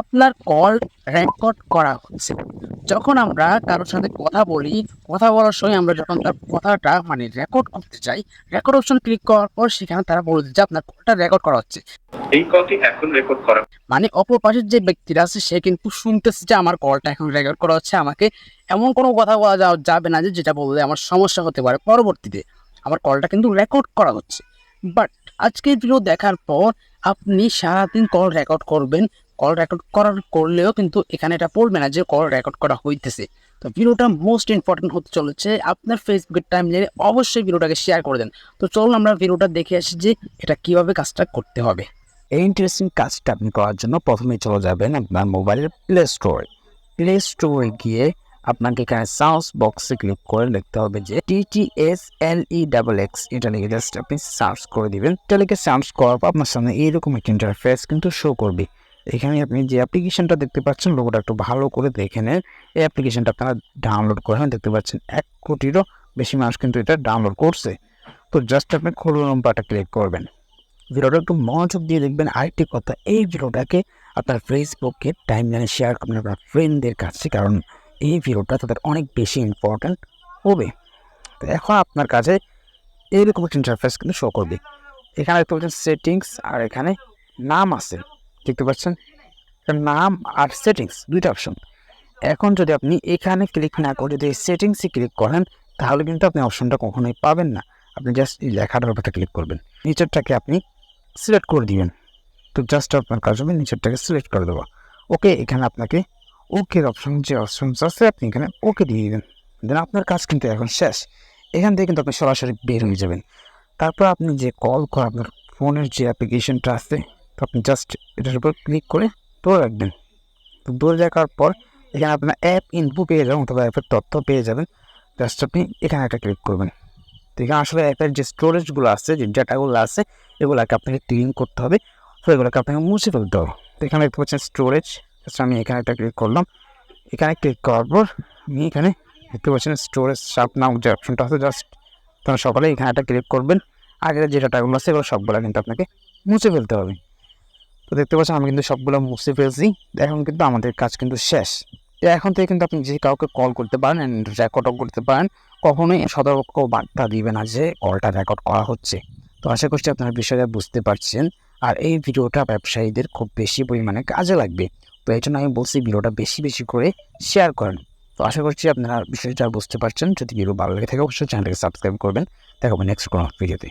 আপনার call record করা হচ্ছে। যখন আমরা কারোর সাথে কথা বলি কথা বলার সময় আমরা যখন তার কথাটা মানে রেকর্ড করতে চাই রেকর্ড অপশন ক্লিক করার পর সেখানে তারা বলে দিচ্ছে আপনার কলটা রেকর্ড করা হচ্ছে। এই কলটি এখন রেকর্ড করা মানে অপর পাশের যে ব্যক্তিরা আছে সে কিন্তু শুনতেছে যে আমার কলটা এখন রেকর্ড করা হচ্ছে। আমাকে এমন কোনো কথা বলা যাওয়া যাবে না যে যেটা বললে আমার সমস্যা হতে পারে। পরবর্তীতে আমার কলটা কিন্তু রেকর্ড করা হচ্ছে। বাট আজকের ভিডিও দেখার পর আপনি সারাদিন কল রেকর্ড করবেন কল রেকর্ড করার করলেও কিন্তু এখানে এটা পড়বে না যে কল রেকর্ড করা হইতেছে। তো ভিডিওটা মোস্ট ইম্পর্টেন্ট হতে চলেছে, আপনার ফেসবুকের টাইম নিয়ে অবশ্যই ভিডিওটাকে শেয়ার করে দেন। তো চলুন আমরা ভিডিওটা দেখে আসি যে এটা কীভাবে কাজটা করতে হবে। এই ইন্টারেস্টিং কাজটা আপনি করার জন্য প্রথমেই চলে যাবেন আপনার মোবাইলের প্লে স্টোরে প্লে স্টোরে গিয়ে আপনাকে এখানে সাউন্ড বক্সে ক্লিক করে লিখতে হবে যে T T S L E double X এটা লিখে জাস্ট আপনি সার্চ করে দিবেন। এটা লিখে সার্চ করার পর আপনার সামনে এইরকম একটা ইন্টারফেস কিন্তু শো করবে। এখানে আপনি যে অ্যাপ্লিকেশনটা দেখতে পাচ্ছেন লোগোটা একটু ভালো করে দেখে নেন। এই অ্যাপ্লিকেশনটা আপনারা ডাউনলোড করে দেখতে পাচ্ছেন এক কোটিরও বেশি মানুষ কিন্তু এটা ডাউনলোড করছে। তো জাস্ট আপনি খোলো নম্বরটা ক্লিক করবেন। ভিডিওটা একটু মনোযোগ দিয়ে দেখবেন। আরেকটি কথা, এই ভিডিওটাকে আপনার ফেসবুকে টাইম লাইনে শেয়ার করবেন আপনার ফ্রেন্ডদের কাছে কারণ এই ভিডিওটা তাদের অনেক বেশি ইম্পর্ট্যান্ট হবে। তো এখন আপনার কাছে এইরকম একটা ইন্টারফেস কিন্তু শো করবে। এখানে দেখতে পাচ্ছেন সেটিংস আর এখানে নাম আছে। দেখতে পাচ্ছেন? নাম আর সেটিংস দুইটা অপশন এখন যদি আপনি এখানে ক্লিক না করে যদি সেটিংসে ক্লিক করেন, তাহলে কিন্তু আপনি অপশনটা কখনোই পাবেন না। আপনি জাস্ট এই লেখাটার উপরে ক্লিক করবেন। নিচেরটাকে আপনি সিলেক্ট করে দিবেন। তো জাস্ট আপনার কাজ হবে নিচেরটাকে সিলেক্ট করে দেবো ওকে এখানে আপনাকে ওকে অপশন যে অপশনস আছে, আপনি এখানে ওকে দিয়ে দিবেন। দেন আপনার কাজ কিন্তু এখন শেষ। এখান থেকে কিন্তু আপনি সরাসরি বের হয়ে যাবেন। তারপর আপনি যে কল করা আপনার ফোনের যে অ্যাপ্লিকেশনটা আছে তো আপনি জাস্ট এটার উপর ক্লিক করে ধরে রাখবেন। তো ধরে রাখার পর এখানে আপনার অ্যাপ ইনফো পেয়ে যাবেন অথবা অ্যাপের তথ্য পেয়ে যাবেন। জাস্ট আপনি এখানে একটা ক্লিক করবেন। তো এখানে আসলে অ্যাপের যে স্টোরেজগুলো আছে, যে ডাটাগুলো আছে, এগুলোকে আপনাকে ক্লিন করতে হবে। তো এগুলোকে আপনাকে মুছে ফেলতে হবে। তো এখানে দেখতে পাচ্ছেন স্টোরেজ জাস্ট আমি এখানে একটা ক্লিক করলাম। এখানে ক্লিক করার পর আমি এখানে দেখতে পাচ্ছেন স্টোরেজ সাপ নাম যে অপশনটা আছে জাস্ট তখন সকালে এখানে একটা ক্লিক করবেন। আগের যে ডাটাগুলো আছে, এগুলো সবগুলো কিন্তু আপনাকে মুছে ফেলতে হবে। তো দেখতে পাচ্ছেন, আমি কিন্তু সবগুলো মুছে ফেলছি। এখন কিন্তু আমাদের কাজ কিন্তু শেষ। তো এখন থেকে কিন্তু আপনি যে কাউকে কল করতে পারেন অ্যান্ড রেকর্ডও করতে পারেন, কখনোই সতর্ক বার্তা দিবে না যে কলটা রেকর্ড করা হচ্ছে। তো আশা করছি আপনারা বিষয়টা বুঝতে পারছেন। আর এই ভিডিওটা ব্যবসায়ীদের খুব বেশি পরিমাণে কাজে লাগবে। তো এই জন্য আমি বলছি, ভিডিওটা বেশি বেশি করে শেয়ার করেন। তো আশা করছি আপনারা বিষয়টা বুঝতে পারছেন। যদি ভিডিও ভালো লেগে থাকে, অবশ্যই চ্যানেলটাকে সাবস্ক্রাইব করবেন। দেখাবো নেক্সট কোনো ভিডিওতে